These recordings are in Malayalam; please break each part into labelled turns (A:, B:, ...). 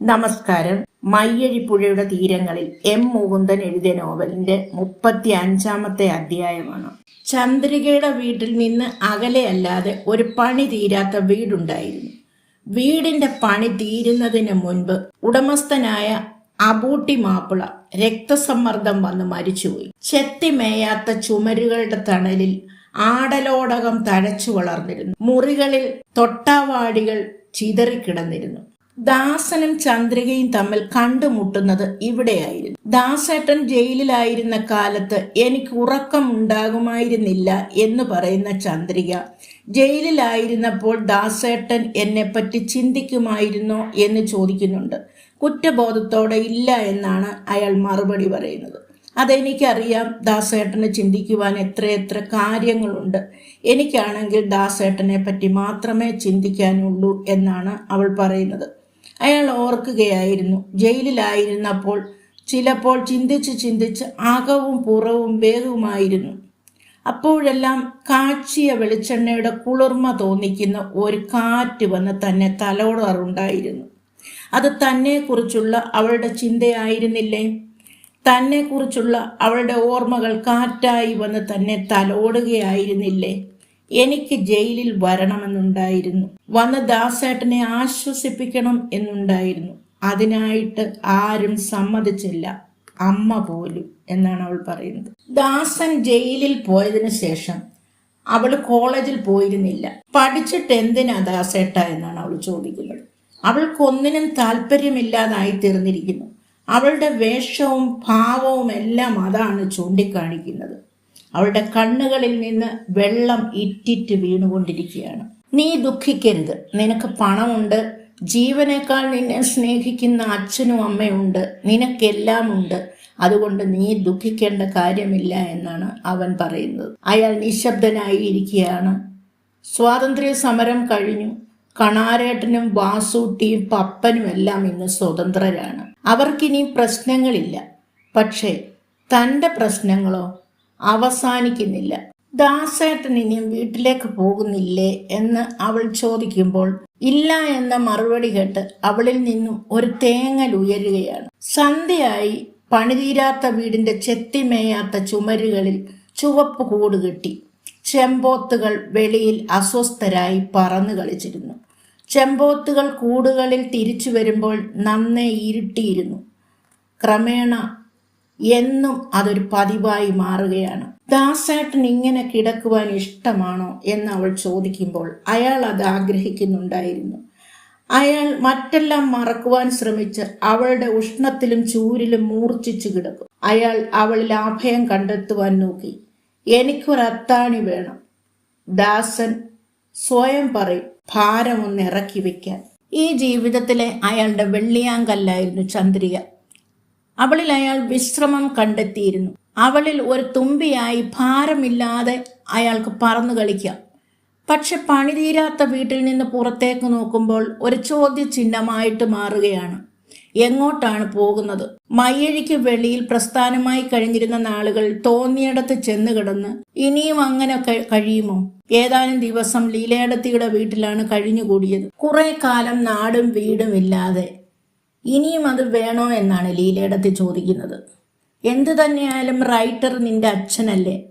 A: നമസ്കാരം. മയ്യഴിപ്പുഴയുടെ തീരങ്ങളിൽ എം. മുകുന്ദൻ എഴുതിയ നോവലിന്റെ മുപ്പത്തി അഞ്ചാമത്തെ അധ്യായമാണ്. ചന്ദ്രികയുടെ വീട്ടിൽ നിന്ന് അകലെയല്ലാതെ ഒരു പണി തീരാത്ത വീടുണ്ടായിരുന്നു. വീടിന്റെ പണി തീരുന്നതിന് മുൻപ് ഉടമസ്ഥനായ അബൂട്ടി മാപ്പിള രക്തസമ്മർദ്ദം വന്ന് മരിച്ചുപോയി. ചെത്തിമേയാത്ത ചുമരുകളുടെ തണലിൽ ആടലോടകം തഴച്ചു വളർന്നിരുന്നു. മുറികളിൽ തൊട്ടാവാടികൾ ചിതറിക്കിടന്നിരുന്നു. ദാസനും ചന്ദ്രികയും തമ്മിൽ കണ്ടുമുട്ടുന്നത് ഇവിടെയായിരുന്നു. ദാസേട്ടൻ ജയിലിലായിരുന്ന കാലത്ത് എനിക്ക് ഉറക്കം ഉണ്ടാകുമായിരുന്നില്ല എന്ന് പറയുന്ന ചന്ദ്രിക ജയിലിലായിരുന്നപ്പോൾ ദാസേട്ടൻ എന്നെപ്പറ്റി ചിന്തിക്കുമായിരുന്നോ എന്ന് ചോദിക്കുന്നുണ്ട്. കുറ്റബോധത്തോടെ ഇല്ല എന്നാണ് അയാൾ മറുപടി പറയുന്നത്. അതെനിക്കറിയാം ദാസേട്ടനെ ചിന്തിക്കുവാൻ എത്രയെത്ര കാര്യങ്ങളുണ്ട്. എനിക്കാണെങ്കിൽ ദാസേട്ടനെ പറ്റി മാത്രമേ ചിന്തിക്കാനുള്ളൂ എന്നാണ് അവൾ പറയുന്നത്. അയാൾ ഓർക്കുകയായിരുന്നു. ജയിലിലായിരുന്നപ്പോൾ ചിലപ്പോൾ ചിന്തിച്ച് ചിന്തിച്ച് അകവും പുറവും വേഗവുമായിരുന്നു. അപ്പോഴെല്ലാം കാച്ചിയ വെളിച്ചെണ്ണയുടെ കുളിർമ തോന്നിക്കുന്ന ഒരു കാറ്റ് വന്ന് തന്നെ തലോടാറുണ്ടായിരുന്നു. അത് തന്നെക്കുറിച്ചുള്ള അവളുടെ ചിന്തയായിരുന്നില്ലേ? തന്നെക്കുറിച്ചുള്ള അവളുടെ ഓർമ്മകൾ കാറ്റായി വന്ന് തന്നെ തലോടുകയായിരുന്നില്ലേ? എനിക്ക് ജയിലിൽ വരണമെന്നുണ്ടായിരുന്നു. വന്ന ദാസേട്ടനെ ആശ്വസിപ്പിക്കണം എന്നുണ്ടായിരുന്നു. അതിനായിട്ട് ആരും സമ്മതിച്ചില്ല. അമ്മ പോലും എന്നാണ് അവൾ പറയുന്നത്. ദാസൻ ജയിലിൽ പോയതിനു ശേഷം അവൾ കോളേജിൽ പോയിരുന്നില്ല. പഠിച്ചിട്ട് എന്തിനാ ദാസേട്ട എന്നാണ് അവൾ ചോദിക്കുന്നത്. അവൾക്കൊന്നിനും താല്പര്യമില്ലാതായി തീർന്നിരിക്കുന്നു. അവളുടെ വേഷവും ഭാവവും എല്ലാം അതാണ് ചൂണ്ടിക്കാണിക്കുന്നത്. അവളുടെ കണ്ണുകളിൽ നിന്ന് വെള്ളം ഇറ്റിറ്റ് വീണുകൊണ്ടിരിക്കുകയാണ്. നീ ദുഃഖിക്കരുത്. നിനക്ക് പണമുണ്ട്. ജീവനേക്കാൾ നിന്നെ സ്നേഹിക്കുന്ന അച്ഛനും അമ്മയുണ്ട്. നിനക്കെല്ലാം ഉണ്ട് അതുകൊണ്ട് നീ ദുഃഖിക്കേണ്ട കാര്യമില്ല എന്നാണ് അവൻ പറയുന്നത്. അയാൾ നിശബ്ദനായി ഇരിക്കുകയാണ് സ്വാതന്ത്ര്യ സമരം കഴിഞ്ഞു. കണാരേട്ടനും വാസൂട്ടിയും പപ്പനും എല്ലാം ഇന്ന് സ്വതന്ത്രരാണ്. അവർക്കിനി പ്രശ്നങ്ങളില്ല. പക്ഷേ തന്റെ പ്രശ്നങ്ങളോ അവസാനിക്കുന്നില്ല. ദാസേട്ടൻ ഇനിയും വീട്ടിലേക്ക് പോകുന്നില്ലേ എന്ന് അവൾ ചോദിക്കുമ്പോൾ ഇല്ല എന്ന മറുപടി കേട്ട് അവളിൽ നിന്നും ഒരു തേങ്ങൽ ഉയരുകയാണ്. സന്ധ്യയായി പണിതീരാത്ത വീടിന്റെ ചെത്തിമേയാത്ത ചുമരുകളിൽ ചുവപ്പ് കൂട് കിട്ടി ചെമ്പോത്തുകൾ വെളിയിൽ അസ്വസ്ഥരായി പറന്നു കളിച്ചിരുന്നു. ചെമ്പോത്തുകൾ കൂടുകളിൽ തിരിച്ചു വരുമ്പോൾ നന്നേ ഇരുട്ടിയിരുന്നു. ക്രമേണ എന്നും അതൊരു പതിവായി മാറുകയാണ്. ദാസേട്ടൻ ഇങ്ങനെ കിടക്കുവാൻ ഇഷ്ടമാണോ എന്ന് അവൾ ചോദിക്കുമ്പോൾ അയാൾ അത് ആഗ്രഹിക്കുന്നുണ്ടായിരുന്നു. അയാൾ മറ്റെല്ലാം മറക്കുവാൻ ശ്രമിച്ച് അവളുടെ ഉഷ്ണത്തിലും ചൂരിലും മൂർച്ഛിച്ചു കിടക്കും. അയാൾ അവളിൽ അഭയം കണ്ടെത്തുവാൻ നോക്കി. എനിക്കൊരു അത്താണി വേണം ദാസൻ സ്വയം പറയും. ഭാരം ഒന്ന് ഇറക്കി വെക്കാൻ. ഈ ജീവിതത്തിലെ അയാളുടെ വെള്ളിയാങ്കല്ലായിരുന്നു ചന്ദ്രിക. അവളിൽ അയാൾ വിശ്രമം കണ്ടെത്തിയിരുന്നു. അവളിൽ ഒരു തുമ്പിയായി ഭാരമില്ലാതെ അയാൾക്ക് പറന്നു കളിക്കാം. പക്ഷെ പണിതീരാത്ത വീട്ടിൽ നിന്ന് പുറത്തേക്ക് നോക്കുമ്പോൾ ഒരു ചോദ്യചിഹ്നമായിട്ട് മാറുകയാണ്. എങ്ങോട്ടാണ് പോകുന്നത്? മയ്യഴിക്ക് വെളിയിൽ പ്രസ്ഥാനമായി കഴിഞ്ഞിരുന്ന നാളുകൾ തോന്നിയിടത്ത് ചെന്ന് കിടന്ന് ഇനിയും അങ്ങനെ കഴിയുമോ? ഏതാനും ദിവസം ലീലയടത്തിയുടെ വീട്ടിലാണ് കഴിഞ്ഞുകൂടിയത്. കുറെ കാലം നാടും വീടും ഇല്ലാതെ ഇനിയും അത് വേണോ എന്നാണ് ലീലയിടത്ത് ചോദിക്കുന്നത്. എന്തു തന്നെയായാലും റൈറ്റർ നിന്റെ അച്ഛനല്ലേ?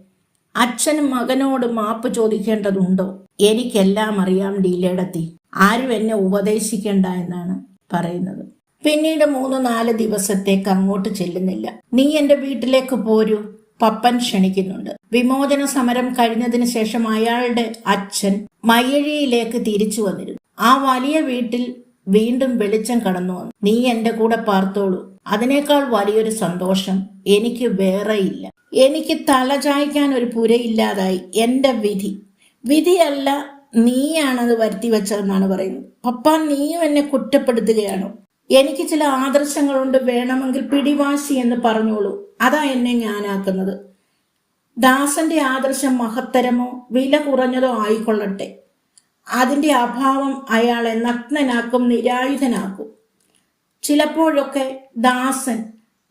A: അച്ഛൻ മകനോട് മാപ്പ് ചോദിക്കേണ്ടതുണ്ടോ? എനിക്കെല്ലാം അറിയാം ലീലയിടത്തി ആരും എന്നെ ഉപദേശിക്കേണ്ട എന്നാണ് പറയുന്നത്. പിന്നീട് മൂന്ന് നാല് ദിവസത്തേക്ക് അങ്ങോട്ട് ചെല്ലുന്നില്ല. നീ എന്റെ വീട്ടിലേക്ക് പോരൂ. പപ്പൻ ക്ഷണിക്കുന്നുണ്ട്. വിമോചന സമരം കഴിഞ്ഞതിന് ശേഷം അയാളുടെ അച്ഛൻ മയ്യഴിയിലേക്ക് തിരിച്ചു വന്നിരുന്നു. ആ വലിയ വീട്ടിൽ വീണ്ടും വെളിച്ചം കടന്നു വന്നു. നീ എന്റെ കൂടെ പാർത്തോളൂ. അതിനേക്കാൾ വലിയൊരു സന്തോഷം എനിക്ക് വേറെയില്ല എനിക്ക് തലചായ്ക്കാൻ ഒരു പുരയില്ലാതായി എന്റെ വിധി. വിധിയല്ല നീയാണത് വരുത്തി വെച്ചതെന്നാണ് പറയുന്നത്. പപ്പ നീയും എന്നെ കുറ്റപ്പെടുത്തുകയാണോ? എനിക്ക് ചില ആദർശങ്ങളുണ്ട്. വേണമെങ്കിൽ പിടിവാശി എന്ന് പറഞ്ഞോളൂ. അതാ എന്നെ ഞാനാക്കുന്നത്. ദാസന്റെ ആദർശം മഹത്തരമോ? വില കുറഞ്ഞതോ ആയിക്കൊള്ളട്ടെ. അതിന്റെ അഭാവം അയാളെ നഗ്നനാക്കും നിരായുധനാക്കും. ചിലപ്പോഴൊക്കെ ദാസൻ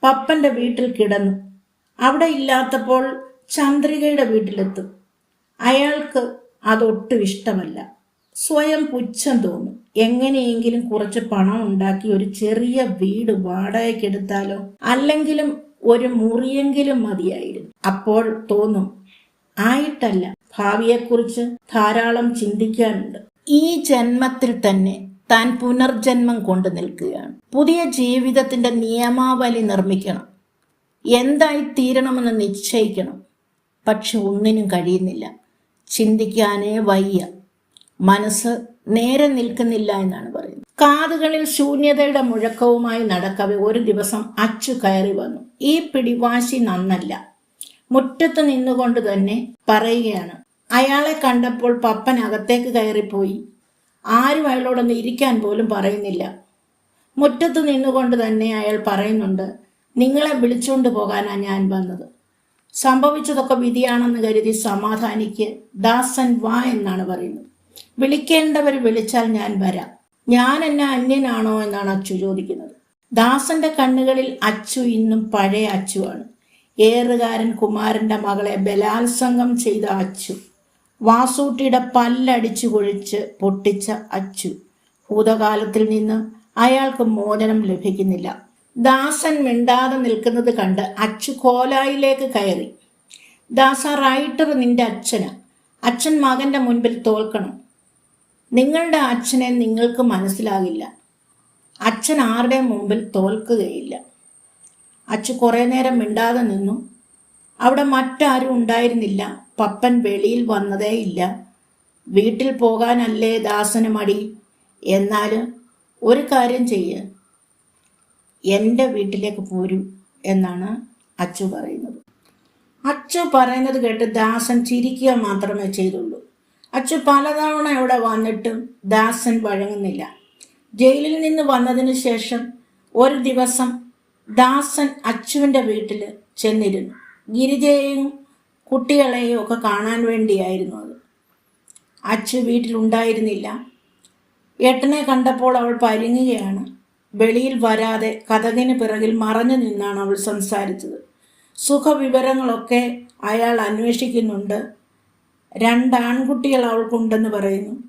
A: പപ്പന്റെ വീട്ടിൽ കിടന്നു. അവിടെ ഇല്ലാത്തപ്പോൾ ചന്ദ്രികയുടെ വീട്ടിലെത്തും. അയാൾക്ക് അതൊട്ടും ഇഷ്ടമല്ല. സ്വയം പുച്ഛം തോന്നും. എങ്ങനെയെങ്കിലും കുറച്ച് പണം ഉണ്ടാക്കി ഒരു ചെറിയ വീട് വാടകയ്ക്കെടുത്താലോ അല്ലെങ്കിലും ഒരു മുറിയെങ്കിലും മതിയായിരുന്നു. അപ്പോൾ തോന്നും ആയിട്ടല്ല ഭാവിയെക്കുറിച്ച് ധാരാളം ചിന്തിക്കാനുണ്ട്. ഈ ജന്മത്തിൽ തന്നെ താൻ പുനർജന്മം കൊണ്ടു നിൽക്കുകയാണ്. പുതിയ ജീവിതത്തിന്റെ നിയമാവലി നിർമ്മിക്കണം. എന്തായി തീരണമെന്ന് നിശ്ചയിക്കണം. പക്ഷെ ഒന്നിനും കഴിയുന്നില്ല. ചിന്തിക്കാനേ വയ്യ. മനസ്സ് നേരെ നിൽക്കുന്നില്ല എന്നാണ് പറയുന്നത്. കാതുകളിൽ ശൂന്യതയുടെ മുഴക്കവുമായി നടക്കവേ ഒരു ദിവസം അച്ചു കയറി വന്നു. ഈ പിടിവാശി നന്നല്ല. മുറ്റത്ത് നിന്നുകൊണ്ട് തന്നെ പറയുകയാണ് അയാളെ കണ്ടപ്പോൾ പപ്പൻ അകത്തേക്ക് കയറിപ്പോയി. ആരും അയാളോടൊന്ന് ഇരിക്കാൻ പോലും പറയുന്നില്ല. മുറ്റത്ത് നിന്നുകൊണ്ട് തന്നെ അയാൾ പറയുന്നുണ്ട് നിങ്ങളെ വിളിച്ചുകൊണ്ട് പോകാനാണ് ഞാൻ വന്നത്. സംഭവിച്ചതൊക്കെ വിധിയാണെന്ന് കരുതി സമാധാനിക്ക് ദാസൻ വാ എന്നാണ് പറയുന്നത്. വിളിക്കേണ്ടവർ വിളിച്ചാൽ ഞാൻ വരാം. ഞാൻ എന്നെ അന്യനാണോ എന്നാണ് അച്ചു ചോദിക്കുന്നത്. ദാസന്റെ കണ്ണുകളിൽ അച്ചു ഇന്നും പഴയ അച്ചുവാണ്. ഏറുകാരൻ കുമാരന്റെ മകളെ ബലാത്സംഗം ചെയ്ത അച്ചു. വാസൂട്ടിയുടെ പല്ലടിച്ചു കൊഴിച്ച് പൊട്ടിച്ച അച്ചു. ഭൂതകാലത്തിൽ നിന്ന് അയാൾക്ക് മോചനം ലഭിക്കുന്നില്ല. ദാസൻ മിണ്ടാതെ നിൽക്കുന്നത് കണ്ട് അച്ചു കോലായിലേക്ക് കയറി. ദാസ റൈറ്റർ നിന്റെ അച്ഛന്. അച്ഛൻ മകന്റെ മുൻപിൽ തോൽക്കണം. നിങ്ങളുടെ അച്ഛനെ നിങ്ങൾക്ക് മനസ്സിലാകില്ല. അച്ഛൻ ആരുടെ മുമ്പിൽ തോൽക്കുകയില്ല. അച്ചു കുറേ നേരം മിണ്ടാതെ നിന്നു. അവിടെ മറ്റാരും ഉണ്ടായിരുന്നില്ല. പപ്പൻ വെളിയിൽ വന്നതേ ഇല്ല. വീട്ടിൽ പോകാനല്ലേ ദാസന് മടി? എന്നാൽ ഒരു കാര്യം ചെയ്യ്. എന്റെ വീട്ടിലേക്ക് പോരൂ എന്നാണ് അച്ചു പറയുന്നത്. അച്ചു പറയുന്നത് കേട്ട് ദാസൻ ചിരിക്കുക മാത്രമേ ചെയ്തുള്ളൂ. അച്ചു പലതവണ ഇവിടെ വന്നിട്ടും ദാസൻ വഴങ്ങുന്നില്ല. ജയിലിൽ നിന്ന് വന്നതിന് ശേഷം ഒരു ദിവസം ദാസൻ അച്ചുവിന്റെ വീട്ടിൽ ചെന്നിരുന്നു. ഗിരിജയെയും കുട്ടികളെയും ഒക്കെ കാണാൻ വേണ്ടിയായിരുന്നു അത്. അച്ചു വീട്ടിലുണ്ടായിരുന്നില്ല. ഏട്ടനെ കണ്ടപ്പോൾ അവൾ പരിങ്ങുകയാണ്. വെളിയിൽ വരാതെ കഥകിന് പിറകിൽ മറഞ്ഞു നിന്നാണ് അവൾ സംസാരിച്ചത്. സുഖവിവരങ്ങളൊക്കെ അയാൾ അന്വേഷിക്കുന്നുണ്ട്. രണ്ടാൺകുട്ടികൾ അവൾക്കുണ്ടെന്ന് പറയുന്നു.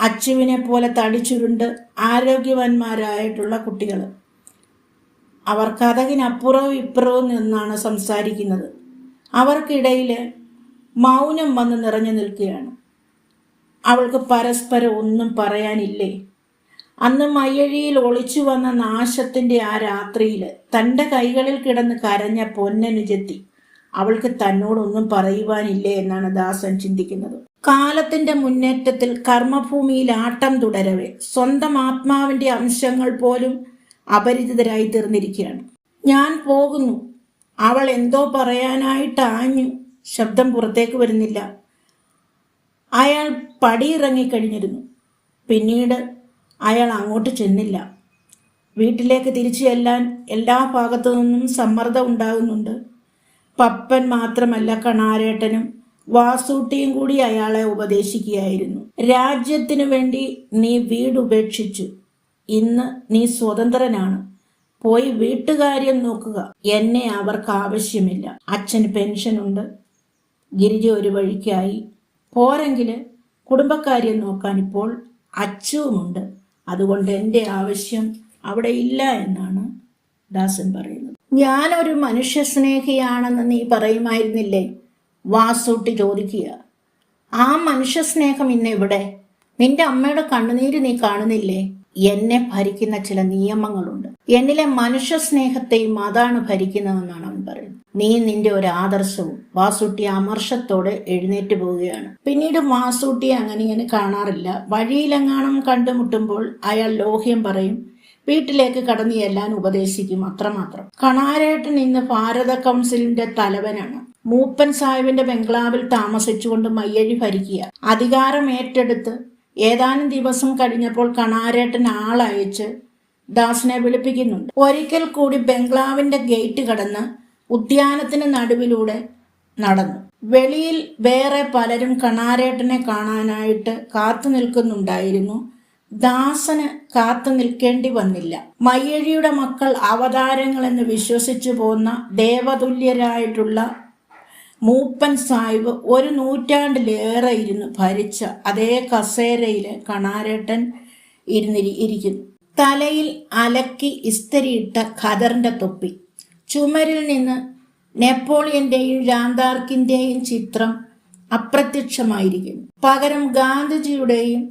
A: അച്ചുവിനെ പോലെ തടിച്ചുരുണ്ട് ആരോഗ്യവാന്മാരായിട്ടുള്ള കുട്ടികൾ അവർ കഥകിനപ്പുറവും ഇപ്പുറവും നിന്നാണ് സംസാരിക്കുന്നത്. അവർക്കിടയിൽ മൗനം വന്ന് നിറഞ്ഞു നിൽക്കുകയാണ്. അവൾക്ക് പരസ്പരം ഒന്നും പറയാനില്ലേ? അന്ന് മയ്യഴിയിൽ ഒളിച്ചു വന്ന നാശത്തിന്റെ ആ രാത്രിയിൽ തന്റെ കൈകളിൽ കിടന്ന് കരഞ്ഞ പൊന്നനുജത്തി അവൾക്ക് തന്നോടൊന്നും പറയുവാനില്ലേ എന്നാണ് ദാസൻ ചിന്തിക്കുന്നത്. കാലത്തിന്റെ മുന്നേറ്റത്തിൽ കർമ്മഭൂമിയിൽ ആട്ടം തുടരവെ സ്വന്തം ആത്മാവിന്റെ അംശങ്ങൾ പോലും അപരിചിതരായി തീർന്നിരിക്കുകയാണ്. ഞാൻ പോകുന്നു. അവൾ എന്തോ പറയാനായിട്ട് ആഞ്ഞു ശബ്ദം പുറത്തേക്ക് വരുന്നില്ല. അയാൾ പടിയിറങ്ങിക്കഴിഞ്ഞിരുന്നു പിന്നീട് അയാൾ അങ്ങോട്ട് ചെന്നില്ല. വീട്ടിലേക്ക് തിരിച്ചു ചെല്ലാൻ എല്ലാ ഭാഗത്തു നിന്നും സമ്മർദ്ദം ഉണ്ടാകുന്നുണ്ട്. പപ്പൻ മാത്രമല്ല കണാരേട്ടനും വാസൂട്ടിയും കൂടി അയാളെ ഉപദേശിക്കുകയായിരുന്നു. രാജ്യത്തിനു വേണ്ടി നീ വീട് ഉപേക്ഷിച്ചു. ഇന്ന് നീ സ്വതന്ത്രനാണ്. പോയി വീട്ടുകാര്യം നോക്കുക. എന്നെ അവർക്ക് ആവശ്യമില്ല അച്ഛന് പെൻഷനുണ്ട്. ഗിരിജ ഒരു വഴിക്കായി. പോരെങ്കിൽ കുടുംബക്കാര്യം നോക്കാൻ ഇപ്പോൾ അച്ഛവുമുണ്ട് അതുകൊണ്ട് എന്റെ ആവശ്യം അവിടെ ഇല്ല എന്നാണ് ദാസൻ പറയുന്നത്. ഞാനൊരു മനുഷ്യ സ്നേഹിയാണെന്ന് നീ പറയുമായിരുന്നില്ലേ? വാസൂട്ടി ചോദിക്കുക. ആ മനുഷ്യ സ്നേഹം ഇന്നെവിടെ? നിന്റെ അമ്മയുടെ കണ്ണുനീര് നീ കാണുന്നില്ലേ? എന്നെ ഭരിക്കുന്ന ചില നിയമങ്ങളുണ്ട്. എന്നിലെ മനുഷ്യ സ്നേഹത്തെയും അതാണ് ഭരിക്കുന്നതെന്നാണ് അവൻ പറയുന്നത്. നീ നിന്റെ ഒരു ആദർശവും വാസൂട്ടി അമർഷത്തോടെ എഴുന്നേറ്റ് പോവുകയാണ്. പിന്നീട് വാസൂട്ടി അങ്ങനെ ഇങ്ങനെ കാണാറില്ല. വഴിയിലെങ്ങാനും കണ്ടുമുട്ടുമ്പോൾ അയാൾ ലോഹ്യം പറയും വീട്ടിലേക്ക് കടന്നു ചെല്ലാൻ ഉപദേശിക്കും അത്രമാത്രം. കണാരേട്ടൻ ഇന്ന് ഭാരത കൗൺസിലിന്റെ തലവനാണ്. മൂപ്പൻ സാഹിബിന്റെ ബംഗ്ലാവിൽ താമസിച്ചുകൊണ്ട് മയ്യഴി ഭരിക്കുക. അധികാരം ഏറ്റെടുത്ത് ഏതാനും ദിവസം കഴിഞ്ഞപ്പോൾ കണാരേട്ടൻ ആളയച്ച് ദാസിനെ വിളിപ്പിക്കുന്നുണ്ട്. ഒരിക്കൽ കൂടി ബംഗ്ലാവിന്റെ ഗേറ്റ് കടന്ന് ഉദ്യാനത്തിന് നടുവിലൂടെ നടന്നു. വെളിയിൽ വേറെ പലരും കണാരേട്ടനെ കാണാനായിട്ട് കാത്തു നിൽക്കുന്നുണ്ടായിരുന്നു. ദാസന് കാത്തു നിൽക്കേണ്ടി വന്നില്ല. മയ്യഴിയുടെ മക്കൾ അവതാരങ്ങളെന്ന് വിശ്വസിച്ചു പോന്ന ദേവതുല്യരായിട്ടുള്ള മൂപ്പൻ സാഹിബ് ഒരു നൂറ്റാണ്ടിലേറെ ഇരുന്ന് ഭരിച്ച അതേ കസേരയിൽ കണാരേട്ടൻ ഇരുന്നിരി ഇരിക്കുന്നു. തലയിൽ അലക്കി ഇസ്തരിയിട്ട ഖദറിന്റെ തൊപ്പി. ചുമരിൽ നിന്ന് നെപ്പോളിയന്റെയും രാന്താർക്കിന്റെയും ചിത്രം അപ്രത്യക്ഷമായിരിക്കുന്നു. പകരം ഗാന്ധിജിയുടെയും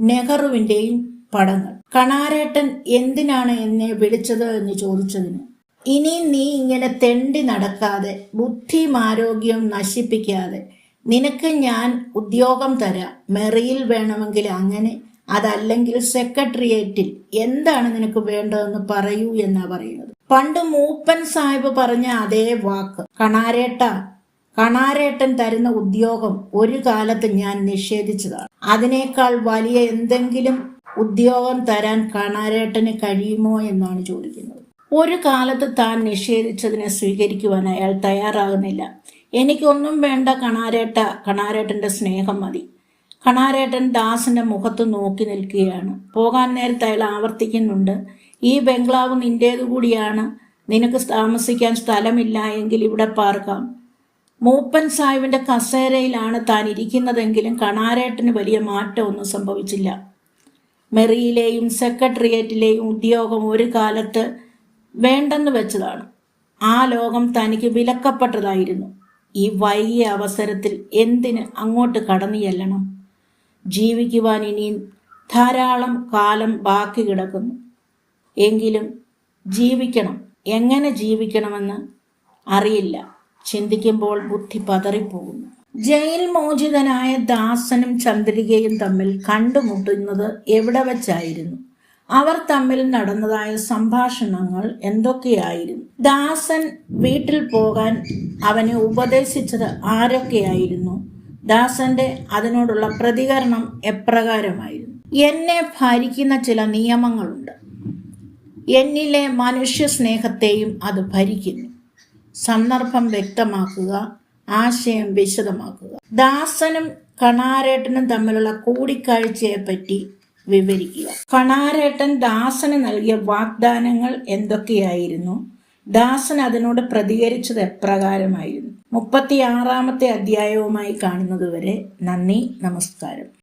A: നെഹ്റുവിന്റെയും പടങ്ങൾ. കണാരേട്ടൻ എന്തിനാണ് എന്നെ വിളിച്ചത് എന്ന് ചോദിച്ചതിന് ഇനി നീ ഇങ്ങനെ തെണ്ടി നടക്കാതെ ബുദ്ധിയും ആരോഗ്യവും നശിപ്പിക്കാതെ നിനക്ക് ഞാൻ ഉദ്യോഗം തരാം. മെറിയിൽ വേണമെങ്കിൽ അങ്ങനെ അതല്ലെങ്കിൽ സെക്രട്ടേറിയറ്റിൽ. എന്താണ് നിനക്ക് വേണ്ടതെന്ന് പറയൂ എന്നാ പറയുന്നത്. പണ്ട് മൂപ്പൻ സാഹിബ് പറഞ്ഞ അതേ വാക്ക്. കണാരേട്ട കണാരേട്ടൻ തരുന്ന ഉദ്യോഗം ഒരു കാലത്ത് ഞാൻ നിഷേധിച്ചതാണ്. അതിനേക്കാൾ വലിയ എന്തെങ്കിലും ഉദ്യോഗം തരാൻ കണാരേട്ടന് കഴിയുമോ എന്നാണ് ചോദിക്കുന്നത്. ഒരു കാലത്ത് താൻ നിഷേധിച്ചതിനെ സ്വീകരിക്കുവാൻ അയാൾ തയ്യാറാകുന്നില്ല. എനിക്കൊന്നും വേണ്ട കണാരേട്ട കണാരേട്ടന്റെ സ്നേഹം മതി. കണാരേട്ടൻ ദാസന്റെ മുഖത്ത് നോക്കി നിൽക്കുകയാണ്. പോകാൻ നേരത്തെ അയാൾ ആവർത്തിക്കുന്നുണ്ട്. ഈ ബംഗ്ലാവ് നിന്റേതു കൂടിയാണ്. നിനക്ക് താമസിക്കാൻ സ്ഥലമില്ല എങ്കിൽ ഇവിടെ പാർക്കാം. മൂപ്പൻ സാഹിബിന്റെ കസേരയിലാണ് താൻ ഇരിക്കുന്നതെങ്കിലും കണാരേട്ടന് വലിയ മാറ്റമൊന്നും സംഭവിച്ചില്ല. മെറിയിലെയും സെക്രട്ടേറിയറ്റിലെയും ഉദ്യോഗം ഒരു കാലത്ത് വേണ്ടെന്ന് വെച്ചതാണ്. ആ ലോകം തനിക്ക് വിലക്കപ്പെട്ടതായിരുന്നു. ഈ വൈകിയ അവസരത്തിൽ എന്തിന് അങ്ങോട്ട് കടന്നു ചെല്ലണം? ജീവിക്കുവാൻ ഇനിയും ധാരാളം കാലം ബാക്കി കിടക്കുന്നു. എങ്കിലും ജീവിക്കണം. എങ്ങനെ ജീവിക്കണമെന്ന് അറിയില്ല. ചിന്തിക്കുമ്പോൾ ബുദ്ധി പതറിപ്പോകുന്നു. ജയിൽ മോചിതനായ ദാസനും ചന്ദ്രികയും തമ്മിൽ കണ്ടുമുട്ടുന്നത് എവിടെ വെച്ചായിരുന്നു? അവർ തമ്മിൽ നടന്നതായ സംഭാഷണങ്ങൾ എന്തൊക്കെയായിരുന്നു? ദാസൻ വീട്ടിൽ പോകാൻ അവനെ ഉപദേശിച്ചത് ആരൊക്കെയായിരുന്നു? ദാസന്റെ അതിനോടുള്ള പ്രതികരണം എപ്രകാരമായിരുന്നു? എന്നെ ഭരിക്കുന്ന ചില നിയമങ്ങളുണ്ട്. എന്നിലെ മനുഷ്യ സ്നേഹത്തെയും അത് ഭരിക്കുന്നു. സന്ദർഭം വ്യക്തമാക്കുക ആശയം വിശദമാക്കുക. ദാസനും കണാരേട്ടനും തമ്മിലുള്ള കൂടിക്കാഴ്ചയെപ്പറ്റി വിവരിക്കുക. കണാരേട്ടൻ ദാസന് നൽകിയ വാഗ്ദാനങ്ങൾ എന്തൊക്കെയായിരുന്നു? ദാസൻ അതിനോട് പ്രതികരിച്ചത് എപ്രകാരമായിരുന്നു? മുപ്പത്തിയാറാമത്തെ അധ്യായവുമായി കാണുന്നതുവരെ നന്ദി നമസ്കാരം.